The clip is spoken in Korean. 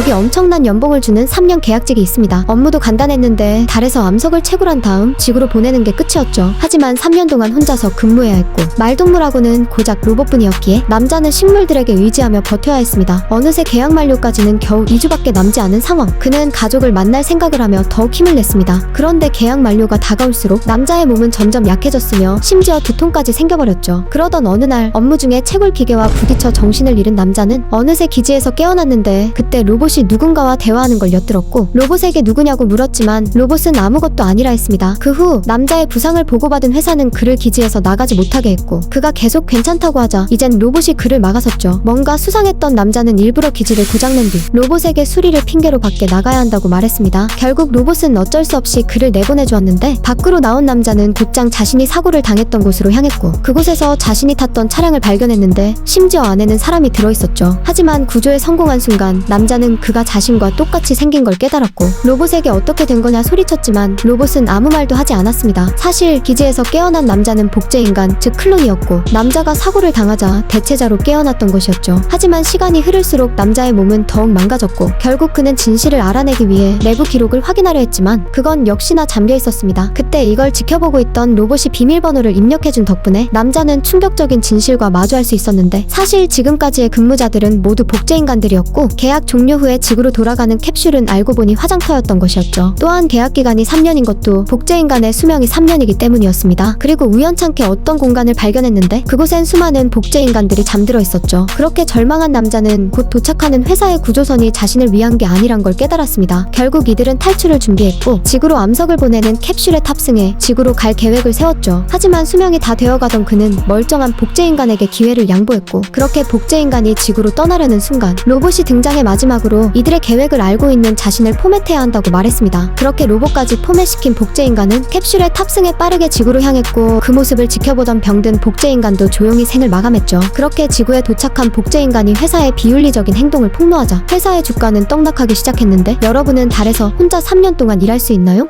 여기 엄청난 연봉을 주는 3년 계약직이 있습니다. 업무도 간단했는데 달에서 암석을 채굴한 다음 지구로 보내는 게 끝이었죠. 하지만 3년 동안 혼자서 근무해야 했고 말동무라고는 고작 로봇뿐이었기에 남자는 식물들에게 의지하며 버텨야 했습니다. 어느새 계약 만료까지는 겨우 2주밖에 남지 않은 상황. 그는 가족을 만날 생각을 하며 더욱 힘을 냈습니다. 그런데 계약 만료가 다가올수록 남자의 몸은 점점 약해졌으며 심지어 두통까지 생겨버렸죠. 그러던 어느 날 업무 중에 채굴 기계와 부딪혀 정신을 잃은 남자는 어느새 기지에서 깨어났는데 그때 로봇 이 누군가와 대화하는 걸 엿들었고 로봇에게 누구냐고 물었지만 로봇은 아무것도 아니라 했습니다. 그 후 남자의 부상을 보고받은 회사는 그를 기지에서 나가지 못하게 했고 그가 계속 괜찮다고 하자 이젠 로봇이 그를 막아섰죠. 뭔가 수상했던 남자는 일부러 기지를 고장낸 뒤 로봇에게 수리를 핑계로 밖에 나가야 한다고 말했습니다. 결국 로봇은 어쩔 수 없이 그를 내보내 주었는데 밖으로 나온 남자는 곧장 자신이 사고를 당했던 곳으로 향했고 그곳에서 자신이 탔던 차량을 발견했는데 심지어 안에는 사람이 들어 있었죠. 하지만 구조에 성공한 순간 남자는 그가 자신과 똑같이 생긴 걸 깨달았고 로봇에게 어떻게 된 거냐 소리쳤지만 로봇은 아무 말도 하지 않았습니다. 사실 기지에서 깨어난 남자는 복제 인간 즉 클론이었고 남자가 사고를 당하자 대체자로 깨어났던 것이었죠. 하지만 시간이 흐를수록 남자의 몸은 더욱 망가졌고 결국 그는 진실을 알아내기 위해 내부 기록을 확인하려 했지만 그건 역시나 잠겨 있었습니다. 그때 이걸 지켜보고 있던 로봇이 비밀번호를 입력해준 덕분에 남자는 충격적인 진실과 마주할 수 있었는데 사실 지금까지의 근무자들은 모두 복제 인간들이었고 계약 종료 후에 지구로 돌아가는 캡슐은 알고 보니 화장터였던 것이었죠. 또한 계약 기간이 3년인 것도 복제인간의 수명이 3년이기 때문이었습니다. 그리고 우연찮게 어떤 공간을 발견했는데 그곳엔 수많은 복제인간들이 잠들어 있었죠. 그렇게 절망한 남자는 곧 도착하는 회사의 구조선이 자신을 위한 게 아니란 걸 깨달았습니다. 결국 이들은 탈출을 준비했고 지구로 암석을 보내는 캡슐에 탑승해 지구로 갈 계획을 세웠죠. 하지만 수명이 다 되어가던 그는 멀쩡한 복제인간에게 기회를 양보했고 그렇게 복제인간이 지구로 떠나려는 순간 로봇이 등장해 마지막 으로 이들의 계획을 알고 있는 자신을 포맷해야 한다고 말했습니다. 그렇게 로봇까지 포맷시킨 복제인간은 캡슐에 탑승해 빠르게 지구로 향했고 그 모습을 지켜보던 병든 복제인간도 조용히 생을 마감했죠. 그렇게 지구에 도착한 복제인간이 회사의 비윤리적인 행동을 폭로하자 회사의 주가는 떡락하기 시작했는데 여러분은 달에서 혼자 3년 동안 일할 수 있나요?